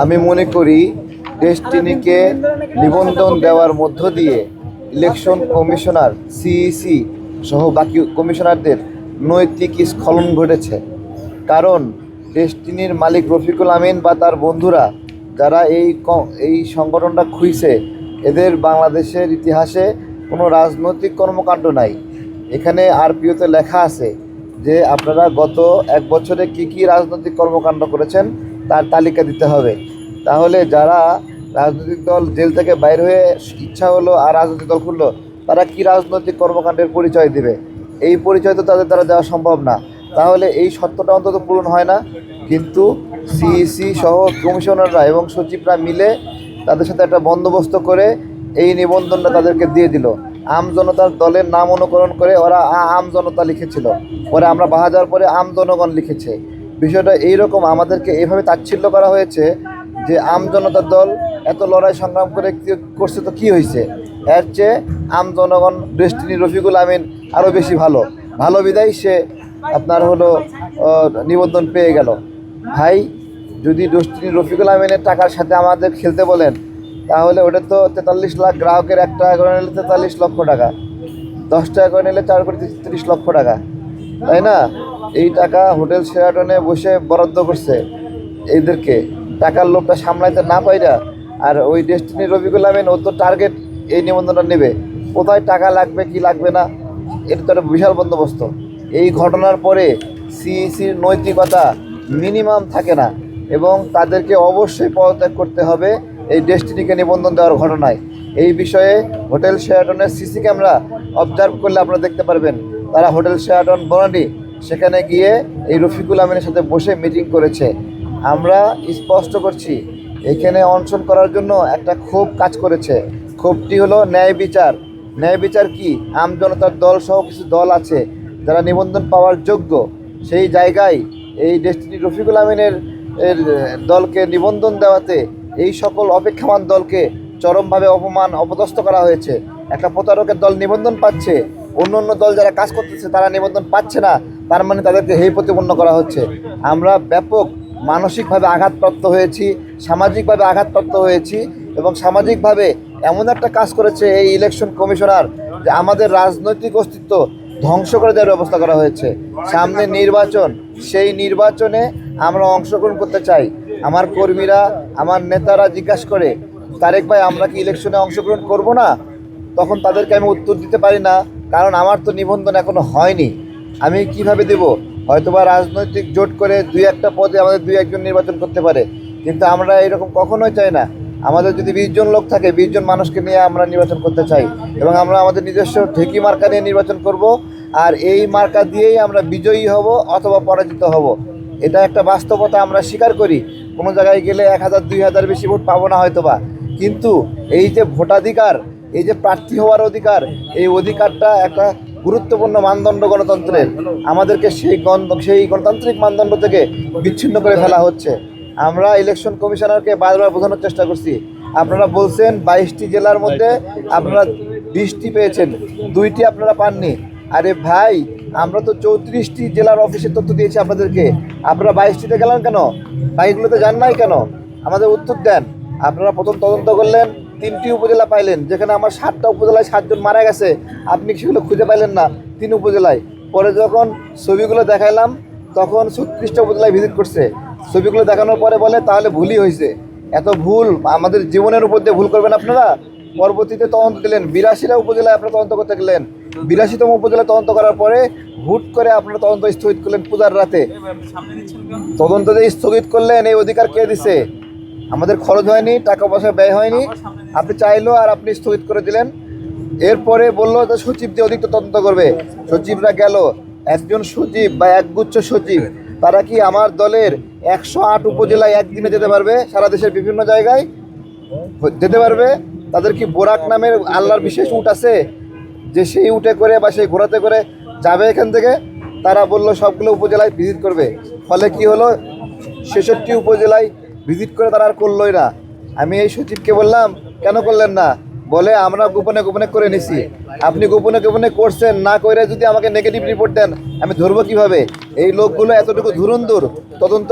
আমি মনে করি ডেস্টিনিকে নিবন্ধন দেওয়ার মধ্য দিয়ে ইলেকশন কমিশনার সিইসি সহ বাকি কমিশনারদের নৈতিক স্খলন ঘটেছে। কারণ ডেস্টিনির মালিক রফিকুল আমিন বা তার বন্ধুরা যারা এই এই সংগঠনটা খুঁজছে, এদের বাংলাদেশের ইতিহাসে কোনো রাজনৈতিক কর্মকাণ্ড নাই। এখানে আরপিওতে লেখা আছে যে আপনারা গত এক বছরে কি কি রাজনৈতিক কর্মকাণ্ড করেছেন তার তালিকা দিতে হবে। তাহলে যারা রাজনৈতিক দল জেল থেকে বাইর হয়ে ইচ্ছা হলো আর রাজনৈতিক দল খুললো, তারা কি রাজনৈতিক কর্মকাণ্ডের পরিচয় দিবে? এই পরিচয় তো তাদের দ্বারা দেওয়া সম্ভব না। তাহলে এই সত্যটা অন্তত পূরণ হয় না। কিন্তু সিইসি সহ কমিশনাররা এবং সচিবরা মিলে তাদের সাথে একটা বন্দোবস্ত করে এই নিবন্ধনটা তাদেরকে দিয়ে দিল। আম জনতার দলের নাম অনুকরণ করে ওরা আম জনতা লিখেছিল। পরে আমরা বাহা যাওয়ার পরে আম জনগণ লিখেছে। বিষয়টা এইরকম আমাদেরকে এভাবে তাচ্ছিল্য করা হয়েছে যে আম জনতার দল এত লড়াই সংগ্রাম করে করছে তো কি হয়েছে? এর চেয়ে আম জনগণ ডেস্টিনি রফিকুল আমিন আরও বেশি ভালো। ভালো বিদায় সে আপনার হলো নিবন্ধন পেয়ে গেল। ভাই, যদি ডেস্টিনি রফিকুল আমিনের টাকার সাথে আমাদের খেলতে বলেন, তাহলে ওটা তো তেতাল্লিশ লাখ গ্রাহকের এক টাকা করে নিলে তেতাল্লিশ লক্ষ টাকা। দশ টাকা করে নিলে চার কোটি তিরিশ লক্ষ টাকা। তাই না? এই টাকা হোটেল শেরাটনে বসে বরাদ্দ করছে এদেরকে। টাকার লোকটা সামলাইতে না পাইরা আর ওই ডেস্টিনি রবিকুল আমিন, ও তো টার্গেট এই নিবন্ধনটা নেবে। কোথায় টাকা লাগবে, কি লাগবে না, এটা তো একটা বিশাল বন্দোবস্ত। এই ঘটনার পরে সিইসির নৈতিকতা মিনিমাম থাকে না এবং তাদেরকে অবশ্যই পদত্যাগ করতে হবে এই ডেস্টিনিকে নিবন্ধন দেওয়ার ঘটনায়। এই বিষয়ে হোটেল শেয়াটনের সিসি ক্যামেরা অবজার্ভ করলে আপনারা দেখতে পারবেন। তারা হোটেল শেয়াটন বনানি সেখানে গিয়ে এই রফিকুল আমিনের সাথে বসে মিটিং করেছে। আমরা স্পষ্ট করছি, এখানে অনশন করার জন্য একটা ক্ষোভ কাজ করেছে। ক্ষোভটি হলো ন্যায় বিচার। ন্যায় বিচার কি? আম জনতার দল সহ কিছু দল আছে, যারা নিবন্ধন পাওয়ার যোগ্য। সেই জায়গায় এই ডেস্টিনি রফিকুল আমিনের, এর, দলকে নিবন্ধন দেওয়াতে এই সকল অপেক্ষমান দলকে চরমভাবে অপমান, অপদস্থ করা হয়েছে। একটা প্রতারকের দল নিবন্ধন পাচ্ছে। অন্য অন্য দল যারা কাজ করতেছে, তারা নিবন্ধন পাচ্ছে না। তার মানে তাদেরকে হেয় প্রতিপন্ন করা হচ্ছে। আমরা ব্যাপক মানসিকভাবে আঘাতপ্রাপ্ত হয়েছি, সামাজিকভাবে আঘাতপ্রাপ্ত হয়েছি এবং সামাজিকভাবে এমন একটা কাজ করেছে এই ইলেকশন কমিশনার যে আমাদের রাজনৈতিক অস্তিত্ব ধ্বংস করে দেওয়ার ব্যবস্থা করা হয়েছে। সামনে নির্বাচন, সেই নির্বাচনে আমরা অংশগ্রহণ করতে চাই। আমার কর্মীরা, আমার নেতারা জিজ্ঞাসা করে, তারেক ভাই, আমরা কি ইলেকশনে অংশগ্রহণ করব না? তখন তাদেরকে আমি উত্তর দিতে পারি না। কারণ আমার তো নিবন্ধন এখনও হয়নি। আমি কীভাবে দেব? হয়তোবা রাজনৈতিক জোট করে দুই একটা পদে আমাদের দুই একজন নির্বাচন করতে পারে। কিন্তু আমরা এরকম কখনোই চাই না। আমাদের যদি বিশ জন লোক থাকে, বিশ জন মানুষকে নিয়ে আমরা নির্বাচন করতে চাই। এবং আমরা আমাদের নিজস্ব ঢেকি মার্কা নিয়ে নির্বাচন করব। আর এই মার্কা দিয়েই আমরা বিজয়ী হব অথবা পরাজিত হব। এটা একটা বাস্তবতা আমরা স্বীকার করি। কোনো জায়গায় গেলে এক হাজার, দুই হাজার বেশি ভোট পাবো না হয়তোবা। কিন্তু এই যে ভোটাধিকার এই যে প্রার্থী হওয়ার অধিকার, এই অধিকারটা একটা গুরুত্বপূর্ণ মানদণ্ড গণতন্ত্রের। আমাদেরকে সেই গণ, সেই গণতান্ত্রিক মানদণ্ড থেকে বিচ্ছিন্ন করে ফেলা হচ্ছে। আমরা ইলেকশন কমিশনারকে বারবার বোঝানোর চেষ্টা করছি। আপনারা বলছেন বাইশটি জেলার মধ্যে আপনারা বিশটি পেয়েছেন, দুইটি আপনারা পাননি। আরে ভাই, আমরা তো চৌত্রিশটি জেলার অফিসের তথ্য দিয়েছি আপনাদেরকে। আপনারা বাইশটিতে গেলেন কেন? বাইকগুলোতে যান নাই কেন? আমাদের উত্তর দেন। আপনারা প্রথম তদন্ত করলেন তিনটি উপজেলা পাইলেন, যেখানে আমার সাতটা উপজেলায় সাতজন মারা গেছে। আপনি সেগুলো খুঁজে পাইলেন না? তিন উপজেলায়। পরে যখন ছবিগুলো দেখাইলাম, তখন ছত্রিশটা উপজেলায় ভিজিট করছে। ছবিগুলো দেখানোর পরে বলে, তাহলে ভুলই হয়েছে। এত ভুল, আমাদের জীবনের উপর দিয়ে ভুল করবেন আপনারা? পরবর্তীতে তদন্ত দিলেন। বিরাশিটা উপজেলায় আপনারা তদন্ত করতে গেলেন। বিরাশিতম উপজেলায় তদন্ত করার পরে হুট করে আপনারা তদন্ত স্থগিত করলেন পূজার রাতে। তদন্ত যে স্থগিত করলেন, এই অধিকার কে দিছে? আমাদের খরচ হয়নি টাকা পয়সা ব্যয় হয়নি। আপনি চাইলো আর আপনি স্থগিত করে দিলেন। এরপরে বলল যে সচিব যে অধিক তদন্ত করবে। সচিবরা গেল। একজন সচিব বা একগুচ্ছ সচিব তারা কি আমার দলের একশো আট উপজেলায় একদিনে যেতে পারবে? সারা দেশের বিভিন্ন জায়গায় যেতে পারবে। তাদের কি বোরাক নামের আল্লাহর বিশেষ উট আছে? যে সেই উটে করে বা সেই ঘোড়াতে করে যাবে এখান থেকে? তারা বলল সবগুলো উপজেলায় ভিজিট করবে। ফলে কি হলো? ছেষট্টি উপজেলায় ভিজিট করে তারা আর করলোই না। আমি এই সচিবকে বললাম, কেন করলেন না? বলে, আমরা গোপনে গোপনে করে নিছি। আপনি গোপনে গোপনে করছেন, না করে যদি আমাকে নেগেটিভ রিপোর্ট দেন, আমি ধরবো কীভাবে? এই লোকগুলো এতটুকু ধুরন্ধুর, তদন্ত